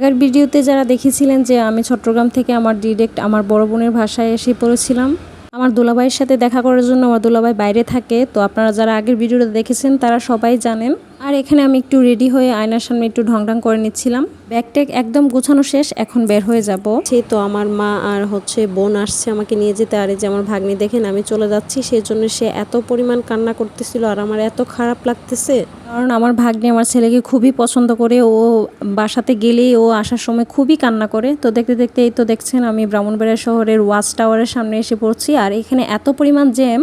আগের ভিডিওতে যারা দেখেছিলেন যে আমি চট্টগ্রাম থেকে আমার ডিরেক্ট আমার বড় বোনের ভাষায় এসে পড়েছিলাম, আমার দুলাভাইয়ের সাথে দেখা করার জন্য আমার দুলাভাই বাইরে থাকে। তো আপনারা যারা আগের ভিডিওটা দেখেছেন, তারা সবাই জানেন আর এখানে আমি একটু রেডি হয়ে আয়নার সামনে একটু ঢং ঢং করে নিচ্ছিলাম। ব্যাগ একদম গোছানো শেষ, এখন বের হয়ে যাব। সেই তো আমার মা আর হচ্ছে বোন আসছে আমাকে নিয়ে যেতে, আর যে আমার ভাগ্নি দেখেন আমি চলে যাচ্ছি সেই জন্য সে এত পরিমাণ কান্না করতেছিল আর আমার এত খারাপ লাগতেছে। কারণ আমার ভাগ্নি আমার ছেলেকে খুবই পছন্দ করে, ও বাসাতে গেলেই ও আসার সময় খুবই কান্না করে। তো দেখতে দেখতে এই তো দেখছেন আমি ব্রাহ্মণবাড়িয়া শহরের ওয়াচ টাওয়ারের সামনে এসে পড়ছি, আর এখানে এত পরিমাণ জ্যাম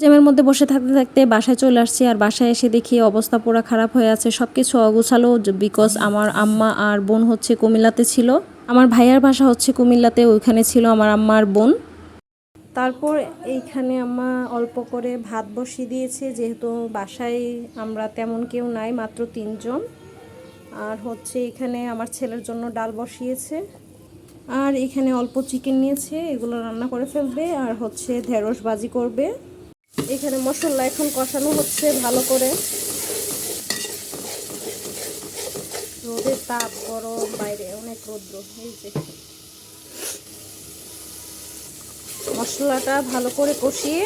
জ্যামের মধ্যে বসে থাকতে থাকতে বাসায় চলে আসছি আর বাসায় এসে দেখি অবস্থা পুরো খারাপ হয়ে আছে। সব কিছু অগুছালো বিকজ আমার আম্মা আর বোন হচ্ছে কুমিল্লাতে ছিল। আমার ভাইয়ার বাসা হচ্ছে কুমিল্লাতে, ওইখানে ছিল আমার আম্মা আর বোন। তারপর এইখানে আম্মা অল্প করে ভাত বসিয়ে দিয়েছে, যেহেতু বাসায় আমরা তেমন কেউ নাই, মাত্র তিনজন। আর হচ্ছে এখানে আমার ছেলের জন্য ডাল বসিয়েছে। আর এখানে অল্প চিকেন নিয়েছে, এগুলো রান্না করে ফেলবে। আর হচ্ছে ঢেঁড়স বাজি করবে। এখানে মশলা এখন কষানো হচ্ছে ভালো করে। রোদের তাপ গরম, বাইরে অনেক রৌদ্র, এই যে। মশলাটা ভালো করে কষিয়ে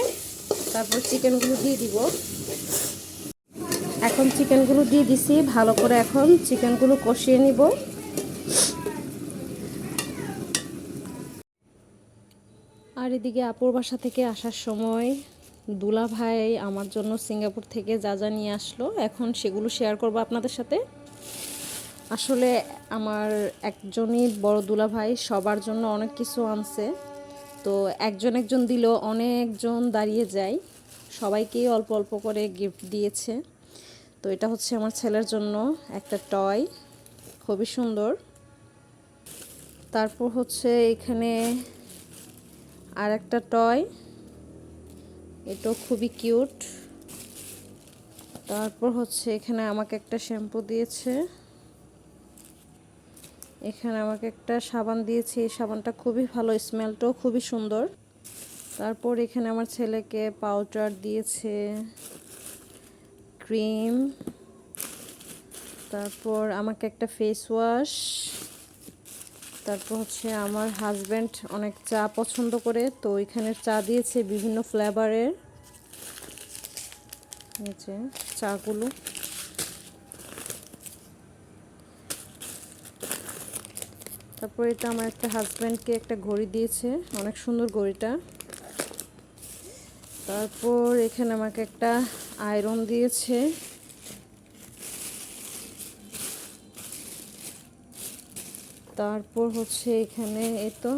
তারপর চিকেনগুলো দিয়ে দিব। এখন চিকেনগুলো দিয়ে দিছি, ভালো করে এখন চিকেনগুলো কষিয়ে নিব। আর এদিকে আপুর বাসা থেকে আসার সময় দুলা ভাই আমার জন্য সিঙ্গাপুর থেকে যা যা নিয়ে আসলো, এখন সেগুলো শেয়ার করব আপনাদের সাথে। আসলে আমার একজনই বড় দুলা ভাই সবার জন্য অনেক কিছু আনছে। তো একজন একজন দিলেও অনেকজন দাঁড়িয়ে যায়। সবাইকেই অল্প অল্প করে গিফট দিয়েছে। তো এটা হচ্ছে আমার ছেলের জন্য একটা টয় খুবই সুন্দর। তারপর হচ্ছে এখানে আর একটা টয় এটাও খুবই কিউট। তারপর হচ্ছে এখানে আমাকে একটা শ্যাম্পু দিয়েছে। এখানে আমাকে একটা সাবান দিয়েছে। এই সাবানটা খুবই ভালো, স্মেলটাও খুবই সুন্দর। তারপর এখানে আমার ছেলেকে পাউডার দিয়েছে, ক্রিম। তারপর আমাকে একটা ফেস ওয়াশ। তারপর হচ্ছে আমার হাজব্যান্ড অনেক চা পছন্দ করে, তো এখানে চা দিয়েছে বিভিন্ন ফ্লেভারের নিচে চাগুলো। তারপর এটা আমার একটা হাজব্যান্ডকে একটা ঘড়ি দিয়েছে, অনেক সুন্দর ঘড়িটা। তারপর এখানে আমাকে একটা আয়রন দিয়েছে। তারপর হচ্ছে এখানে এই তো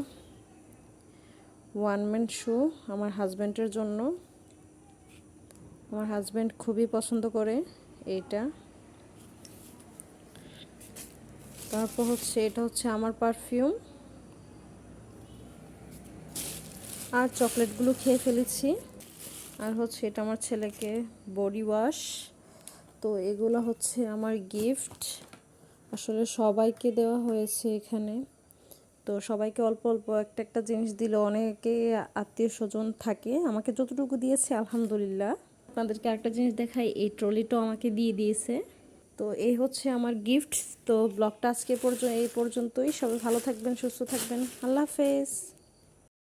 ওয়ান ম্যান শু আমার হাজব্যান্ডের জন্য। আমার হাজব্যান্ড খুবই পছন্দ করে এইটা। তারপর হচ্ছে এটা হচ্ছে আমার পারফিউম আর চকলেটগুলো খেয়ে ফেলেছি। আর হচ্ছে এটা আমার ছেলেকে বডি ওয়াশ তো এগুলো হচ্ছে আমার গিফট আসলে সবাইকে দেওয়া হয়েছে এখানে। তো সবাইকে অল্প অল্প একটা একটা জিনিস দিলে অনেকে আত্মীয় স্বজন থাকে। আমাকে যতটুকু দিয়েছে, আলহামদুলিল্লাহ। আপনাদেরকে একটা জিনিস দেখাই, এই ট্রলিটাও আমাকে দিয়ে দিয়েছে। তো এই হচ্ছে আমার গিফট তো ব্লগটা আজকে পর্যন্ত এই পর্যন্তই। সবাই ভালো থাকবেন, সুস্থ থাকবেন। আল্লাহ হাফেজ।